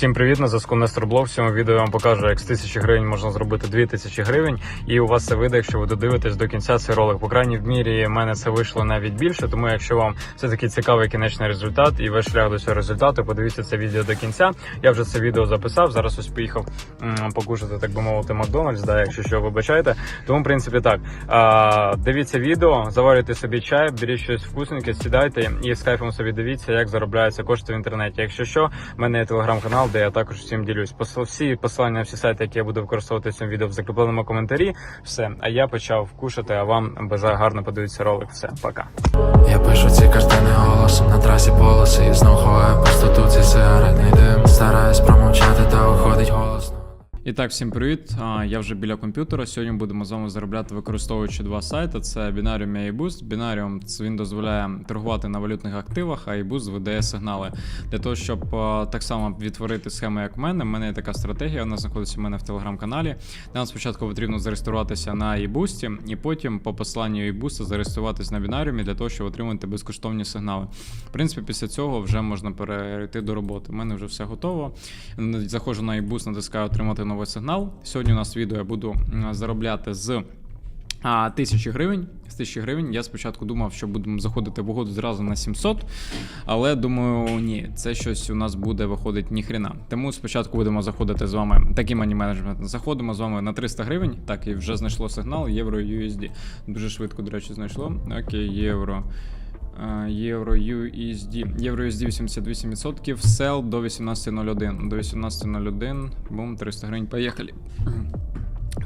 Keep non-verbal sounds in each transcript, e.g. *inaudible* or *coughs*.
Всім привіт, на зв'язку Нестор Блог. В цьому відео я вам покажу, як з 1000 гривень можна зробити 2000 гривень, і у вас це вийде, якщо ви додивитесь до кінця цей ролик. По крайній мірі, в мене це вийшло навіть більше. Тому, якщо вам все таки цікавий кінечний результат і весь шлях до цього результату, подивіться це відео до кінця. Я вже це відео записав. Зараз ось поїхав покушати, так би мовити, Макдональдс. Да, якщо що вибачаєте. Тому, в принципі, так дивіться відео, заварюйте собі чай, беріть щось вкусненьке, сідайте і з кайфом собі дивіться, як заробляються кошти в інтернеті. Якщо що, в мене є телеграм-канал, де я також всім ділюсь. Всі посилання всі сайти, які я буду використовувати в цьому відео в закріпленому коментарі. Все, а я почав кушати, а вам бажаю гарно подивитися ролик. Все, пока. Я пишу ці картини голосом на трасі полоси І знов ховаю пустоту ці сигаретний дим Стараюсь промовчати та уходить голосно І так, всім привіт. Я вже біля комп'ютера. Сьогодні будемо з вами заробляти, використовуючи два сайти: це Binarium і iBoost. Binarium він дозволяє торгувати на валютних активах, а iBoost видає сигнали. Для того, щоб так само відтворити схему, як в мене. в мене є така стратегія, вона знаходиться в мене в телеграм-каналі. Нам спочатку потрібно зареєструватися на iBoost, і потім по посиланню iBoost зареєструватися на Binarium для того, щоб отримати безкоштовні сигнали. В принципі, після цього вже можна перейти до роботи. У мене вже все готово. Заходжу на iBoost, натискаю отримати новий сигнал. Сьогодні у нас відео я буду заробляти з а, тисячі гривень. З тисячі гривень я спочатку думав, що будемо заходити в угоду зразу на 700, але думаю, ні, це щось у нас буде виходить ніхрена. Тому спочатку будемо заходити з вами таким мані менеджментом. Заходимо з вами на 300 гривень. Так, і вже знайшло сигнал євро USD. Дуже швидко, до речі, знайшло. Окей, євро. Е, Євро USD. Євро USD 88%, сел до 18.01. До 18.01. Бум, 300 гривень. Поїхали.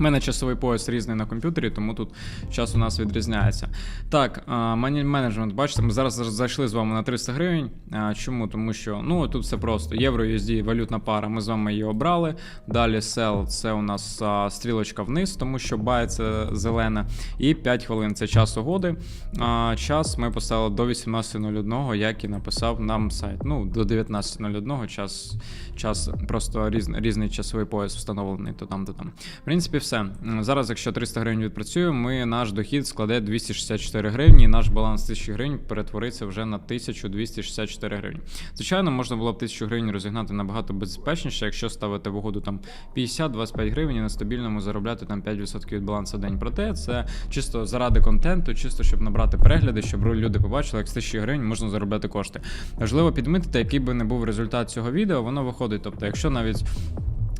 У мене часовий пояс різний на комп'ютері, тому тут час у нас відрізняється. Так, менеджмент, бачите, ми зараз зайшли з вами на 300 гривень. Чому? Тому що ну тут все просто. Євро USD валютна пара. Ми з вами її обрали. Далі sell, це у нас стрілочка вниз, тому що buy це зелена. І 5 хвилин це час угоди. Час ми поставили до 18.01, як і написав нам сайт. Ну, до 19.01 час, час просто різ, різний часовий пояс встановлений то там, то там. В принципі, все. Зараз, якщо 300 гривень відпрацюємо, ми наш дохід складе 264 гривні, і наш баланс 1000 гривень перетвориться вже на 1264 гривні. Звичайно, можна було б 1000 гривень розігнати набагато безпечніше, якщо ставити в угоду там 50-25 гривень і на стабільному заробляти там 5% від балансу в день. Проте це чисто заради контенту, чисто щоб набрати перегляди, щоб люди побачили, як з 1000 гривень можна заробляти кошти. Важливо підмітити, який би не був результат цього відео, воно виходить. Тобто, якщо навіть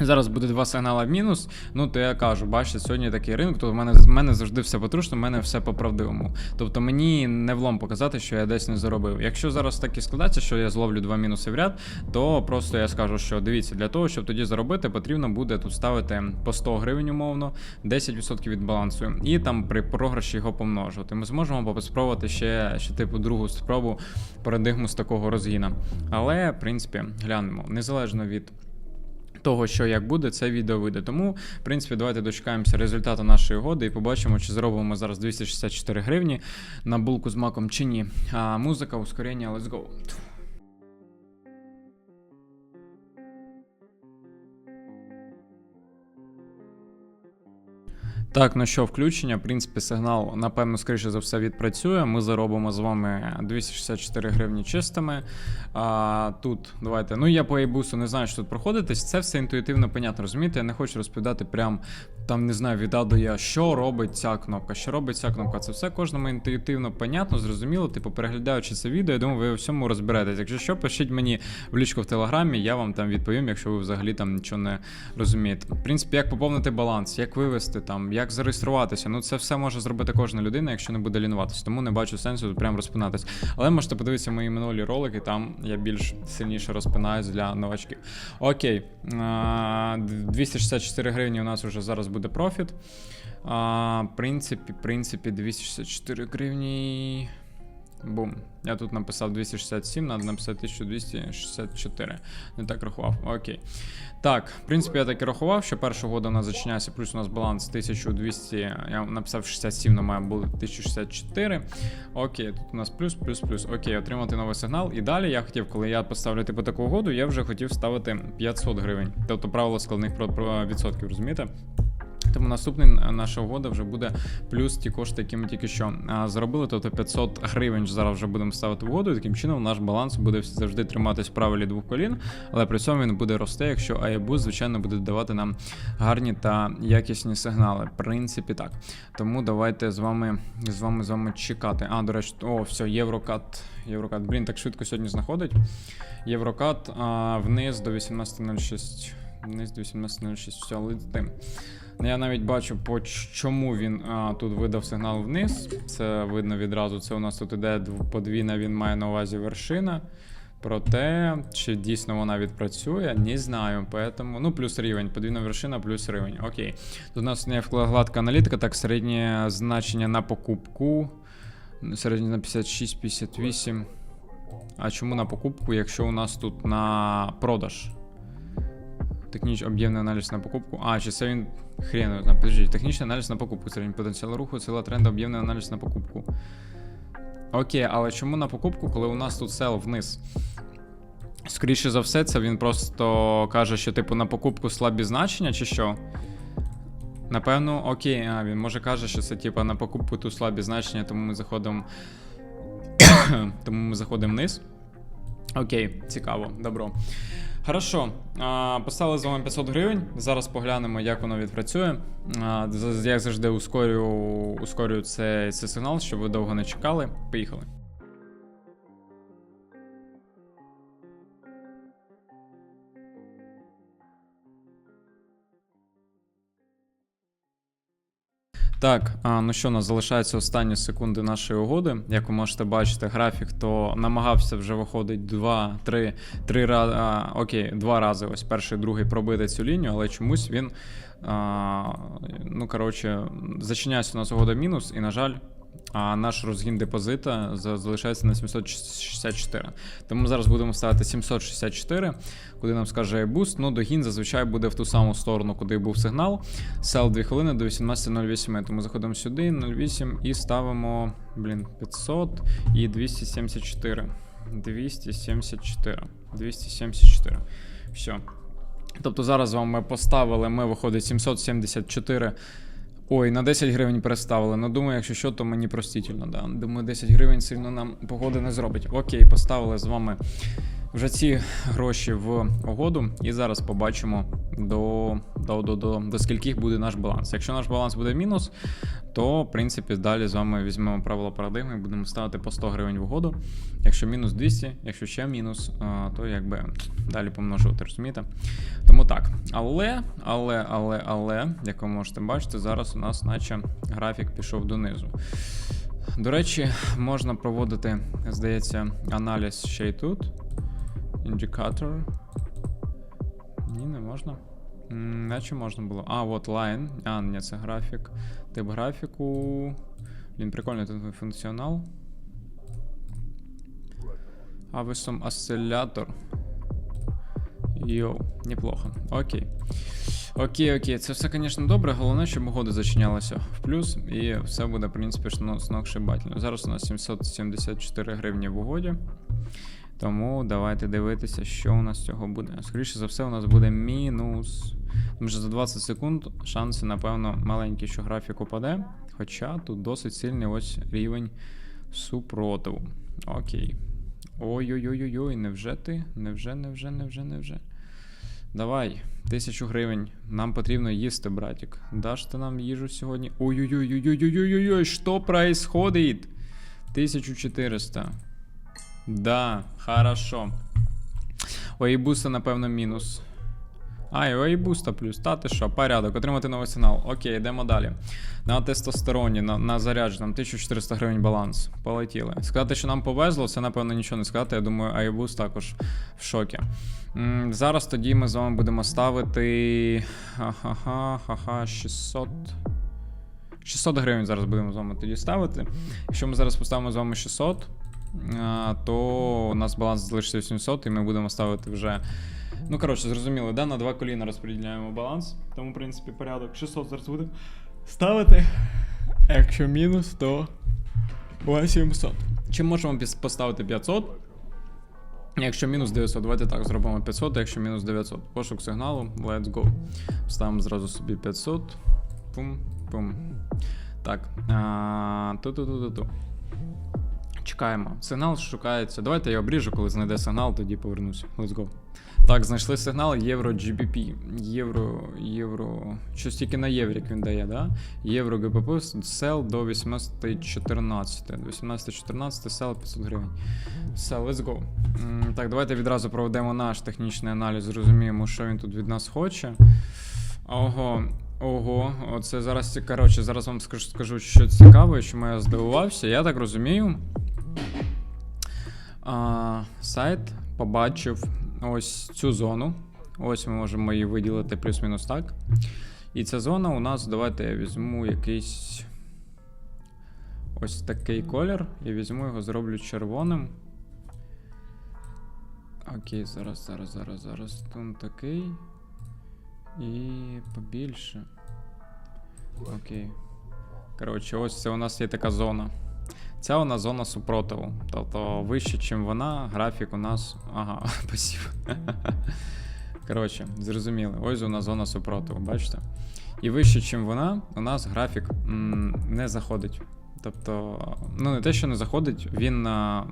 Зараз буде два сигнали в мінус. Ну то я кажу, бачите, сьогодні такий ринок, то в мене в мене завжди все потрушно, в мене все по правдивому. Тобто мені не влом показати, що я десь не заробив. Якщо зараз так і складеться, що я зловлю два мінуси в ряд, то просто я скажу, що дивіться, для того, щоб тоді заробити, потрібно буде тут ставити по 100 гривень умовно, 10% від балансу, і там при програші його помножувати. Ми зможемо спробувати ще, ще типу другу спробу парадигму з такого розгіна. Але, в принципі, глянемо незалежно від того, що як буде, це відео вийде. Тому, в принципі, давайте дочекаємося результату нашої угоди і побачимо, чи зробимо зараз 264 гривні на булку з маком чи ні. А музика, ускорення, let's go. Так, ну що, включення. В принципі, сигнал, напевно, скоріше за все, відпрацює. Ми заробимо з вами 264 гривні чистими. А, Тут, давайте. Ну, я по ейбусу не знаю, що тут проходитись. Це все інтуїтивно понятно, розумієте? Я не хочу розповідати прям там, не знаю, від А до Я, що робить ця кнопка, що робить ця кнопка. Це все кожному інтуїтивно понятно, зрозуміло. Типу, переглядаючи це відео, я думаю, ви у всьому розберетесь. Якщо що, пишіть мені в лічку в телеграмі, я вам там відповім, якщо ви взагалі там нічого не розумієте. В принципі, як поповнити баланс, як вивести там, як зареєструватися. Ну, це все може зробити кожна людина, якщо не буде лінуватися. Тому не бачу сенсу прям розпинатись. Але можете подивитися мої минулі ролики, там я більш сильніше розпинаюсь для новачків. Окей, 264 гривні у нас вже зараз буде профіт. А, В принципі, в принципі, 264 гривні. Бум. Я тут написав 267, треба написати 1264. Не так рахував. Окей. Так, в принципі, я так і рахував, що перша года у нас зачиняється, плюс у нас баланс 1200. Я написав 67, але має бути 1064. Окей, тут у нас плюс, плюс, плюс. Окей, отримати новий сигнал. І далі я хотів, коли я поставлю типу таку угоду, я вже хотів ставити 500 гривень. Тобто правило складних відсотків, розумієте? Тому наступна наша угода вже буде плюс ті кошти, які ми тільки що а, заробили. Тобто 500 гривень зараз вже будемо ставити угоду. Таким чином наш баланс буде завжди триматись в правилі двох колін, але при цьому він буде рости, якщо iBoost, звичайно, буде давати нам гарні та якісні сигнали. В принципі, так. Тому давайте з вами з вами з вами чекати. А, до речі, о, все, Єврокат. Єврокат. Блін, так швидко сьогодні знаходить. Єврокат а, вниз до 18.06. Вниз 18.06. Все, летим. Я навіть бачу, по чому він а, тут видав сигнал вниз. Це видно відразу. Це у нас тут іде дв- подвійна, він має на увазі вершина. Проте, чи дійсно вона відпрацює, не знаю. Поэтому, ну, плюс рівень, подвійна вершина, плюс рівень. Окей. Тут у нас не гладка аналітика, так, середнє значення на покупку. Середнє на 56-58. А чому на покупку, якщо у нас тут на продаж? Технічний об'ємний аналіз на покупку. А, чи це він хрен його знає. Технічний аналіз на покупку, середній потенціал руху, сила тренду, об'ємний аналіз на покупку. Окей, але чому на покупку, коли у нас тут сел вниз? Скоріше за все, це він просто каже, що типу на покупку слабі значення, чи що? Напевно, окей, а він може каже, що це типу на покупку тут слабі значення, тому ми заходимо. *coughs* тому ми заходимо вниз. Окей, цікаво, добро. Хорошо, поставили з вами 500 гривень. Зараз поглянемо, як воно відпрацює. Як завжди, ускорю, ускорю цей, цей сигнал, щоб ви довго не чекали. Поїхали. Так, ну що, нас залишаються останні секунди нашої угоди. Як ви можете бачити, графік, то намагався вже виходить два, три, три рази. Окей, два рази. Ось перший, другий пробити цю лінію, але чомусь він. А, ну, коротше, зачиняється у нас угода мінус, і, на жаль. А наш розгін депозита залишається на 764. Тому ми зараз будемо ставити 764, куди нам скаже буст. Ну, догін зазвичай буде в ту саму сторону, куди був сигнал. Сел 2 хвилини до 18.08. Тому заходимо сюди, 08 і ставимо, блін, 500 і 274. 274. 274. Все. Тобто зараз з вами поставили, ми виходить 774. Ой, на 10 гривень переставили. Ну, думаю, якщо що, то мені простительно, да. Думаю, 10 гривень сильно нам погоди не зробить. Окей, поставили з вами вже ці гроші в угоду. І зараз побачимо до, до, до, до, до скільких буде наш баланс. Якщо наш баланс буде мінус, то в принципі далі з вами візьмемо правила парадигми будемо ставити по 100 гривень в угоду. Якщо мінус 200, якщо ще мінус, а, то якби далі помножувати, розумієте? Тому так. Але, але, але, але, як ви можете бачити, зараз у нас наче графік пішов донизу. До речі, можна проводити, здається, аналіз ще й тут. Індикатор. Ні, не можна. Наче можна було. А, от line. А, ні, це графік. Тип графіку. Блін, прикольний тут функціонал. Авесом осциллятор. Йоу, неплохо. Окей. Окей, окей. Це все, звісно, добре. Головне, щоб угода зачинялася в плюс, і все буде, в принципі, шно- сногсшибательно. Зараз у нас 774 гривні в угоді. Тому давайте дивитися, що у нас цього буде. Скоріше за все, у нас буде мінус. Тому що за 20 секунд шанси, напевно, маленькі, що графік упаде. Хоча тут досить сильний ось рівень супротиву. Окей. Ой-ой-ой-ой, невже ти? Невже, невже, невже, невже. Давай, тисячу гривень. Нам потрібно їсти, братик. Даш ти нам їжу сьогодні? Ой-ой-ой-ой-ой-ой-ой-ой, що происходит? 1400. Да, хорошо. У Ейбуса, напевно, мінус. А, і у Ейбуста плюс. Та ти що, порядок, отримати новий сигнал. Окей, йдемо далі. На тестостероні, на, на зарядженому 1400 гривень баланс. Полетіли. Сказати, що нам повезло, це, напевно, нічого не сказати. Я думаю, Айбус також в шокі. Зараз тоді ми з вами будемо ставити. Ха-ха-ха, ха-ха, 600. 600 гривень зараз будемо з вами тоді ставити. Якщо ми зараз поставимо з вами 600, а, то у нас баланс залишиться 800, і ми будемо ставити вже. Ну, коротше, зрозуміло, да? на два коліна розподіляємо баланс. Тому, в принципі, порядок 600 зараз будемо ставити. Якщо мінус, то 800. Чи можемо поставити 500? Якщо мінус 900, давайте так зробимо 500, а якщо мінус 900. Пошук сигналу, let's go. Ставимо зразу собі 500. Пум, пум. Так. А, ту-ту-ту-ту-ту. Чекаємо. Сигнал шукається. Давайте я обріжу, коли знайде сигнал, тоді повернуся. Let's go. Так, знайшли сигнал Євро GBP. Євро, євро. Щось тільки на єврік він дає, да? Євро ГБП сел до 18.14. До 18.14 сел 500 гривень. Все, let's go. Так, давайте відразу проведемо наш технічний аналіз, зрозуміємо, що він тут від нас хоче. Ого, ого, оце зараз коротше, зараз вам скажу, скажу що цікаве, чому я здивувався. Я так розумію. А, сайт побачив ось цю зону. Ось ми можемо її виділити плюс-мінус так. І ця зона у нас, давайте я візьму якийсь ось такий колір і візьму його, зроблю червоним. Окей, зараз, зараз, зараз, зараз. Тут такий. І побільше. Окей. Коротше, ось це у нас є така зона. Ця нас зона супротиву. Тобто вище, ніж вона, графік у нас. Ага, *laughs* спасибо. Коротше, зрозуміли. Ось у нас зона супротиву, бачите? І вище, ніж вона, у нас графік м, не заходить. Тобто, ну не те, що не заходить, він а,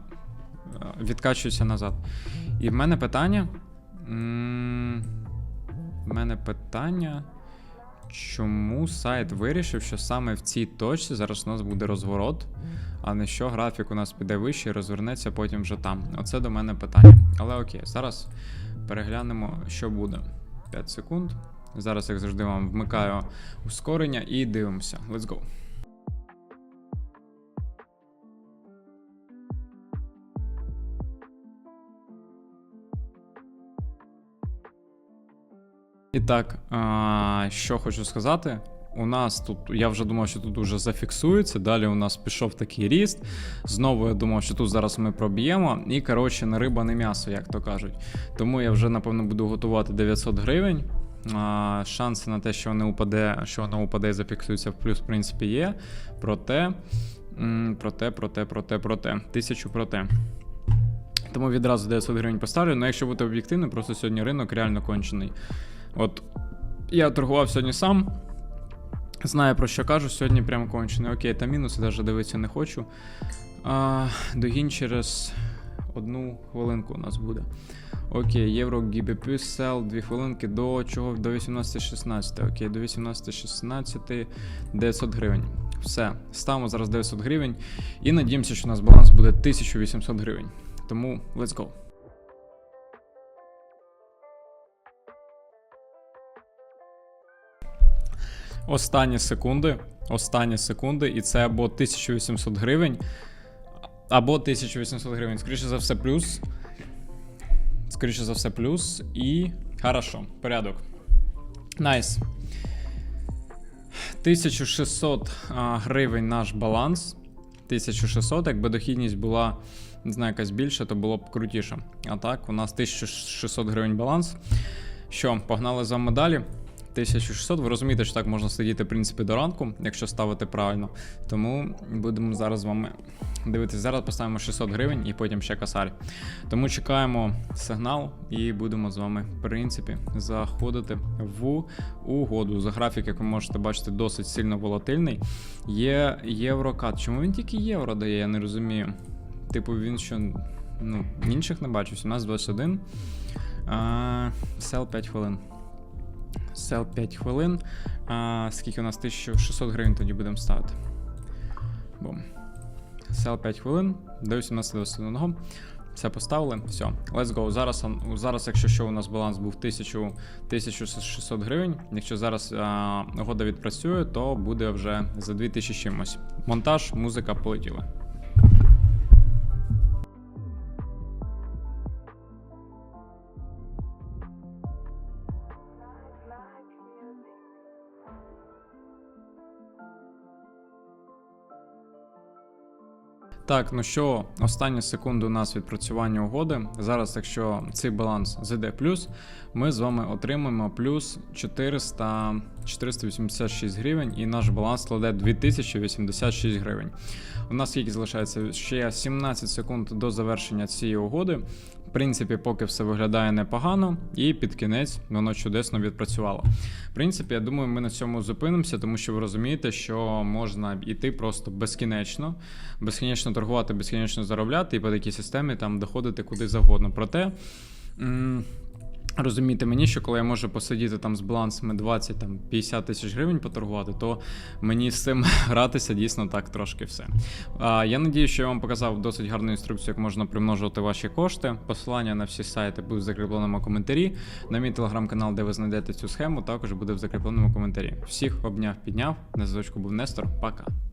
відкачується назад. І в мене питання. м, В мене питання. Чому сайт вирішив, що саме в цій точці зараз у нас буде розворот, а не що графік у нас піде вище і розвернеться потім вже там. Оце до мене питання. Але окей, зараз переглянемо, що буде. 5 секунд. Зараз, як завжди, вам вмикаю ускорення і дивимося. Let's go. І так, що хочу сказати. У нас тут, я вже думав, що тут уже зафіксується. Далі у нас пішов такий ріст. Знову я думав, що тут зараз ми проб'ємо. І, коротше, не риба, не м'ясо, як то кажуть. Тому я вже, напевно, буду готувати 900 гривень. А, шанси на те, що воно упаде, що воно упаде і зафіксується в плюс, в принципі, є. Проте, проте, проте, проте, проте. Тисячу проте. Тому відразу 900 гривень поставлю. Ну, якщо бути об'єктивним, просто сьогодні ринок реально кончений. От я торгував сьогодні сам. Знаю про що кажу, сьогодні прям кончений. Окей, та мінуси навіть дивитися не хочу. А, догін через одну хвилинку у нас буде. Окей, євро GBP сел, 2 хвилинки до чого? До 18.16. Окей, до 18.16 900 гривень. Все, ставимо зараз 900 гривень і надіємося, що у нас баланс буде 1800 гривень. Тому let's go. Останні секунди. Останні секунди, і це або 1800 гривень, або 1800 гривень. Скоріше за все, плюс. Скоріше за все, плюс. І. Хорошо, порядок. Найс. 1600 а, гривень наш баланс. 1600, якби дохідність була, не знаю, якась більша, то було б крутіше. А так, у нас 1600 гривень баланс. Що, погнали з вами далі. 1600, ви розумієте, що так можна сидіти, в принципі, до ранку, якщо ставити правильно. Тому будемо зараз з вами дивитися. Зараз поставимо 600 гривень і потім ще косарь. Тому чекаємо сигнал і будемо з вами, в принципі, заходити в угоду. За графік, як ви можете бачити, досить сильно волатильний. Є єврокат. Чому він тільки євро дає, я не розумію. Типу, він що. Ну, інших не бачу. 17-21. Сел 5 хвилин. Сел 5 хвилин. А, скільки у нас 1600 гривень тоді будемо ставити. Бум. Сел 5 хвилин. До 18-21. Все поставили. Все, let's go. Зараз, зараз, якщо що, у нас баланс був 1000, 1600 гривень. Якщо зараз а, угода відпрацює, то буде вже за 2000 чимось. Монтаж, музика полетіли. Так, ну що, останні секунди у нас відпрацювання угоди. Зараз, якщо цей баланс зайде плюс, ми з вами отримаємо плюс 400, 486 гривень, і наш баланс складе 2086 гривень. У нас скільки залишається ще 17 секунд до завершення цієї угоди. Принципі, поки все виглядає непогано, і під кінець воно чудесно відпрацювало. В принципі, я думаю, ми на цьому зупинимося, тому що ви розумієте, що можна йти просто безкінечно, безкінечно торгувати, безкінечно заробляти, і по такій системі там доходити куди завгодно. Проте. М, Розумієте мені, що коли я можу посидіти там з балансами 20 там 50 тисяч гривень поторгувати, то мені з цим *laughs* гратися дійсно так трошки все. А, я надію, що я вам показав досить гарну інструкцію, як можна примножувати ваші кошти. Посилання на всі сайти будуть в закріпленому коментарі. На мій телеграм-канал, де ви знайдете цю схему, також буде в закріпленому коментарі. Всіх обняв, підняв. На зв'язку був Нестор. Пока.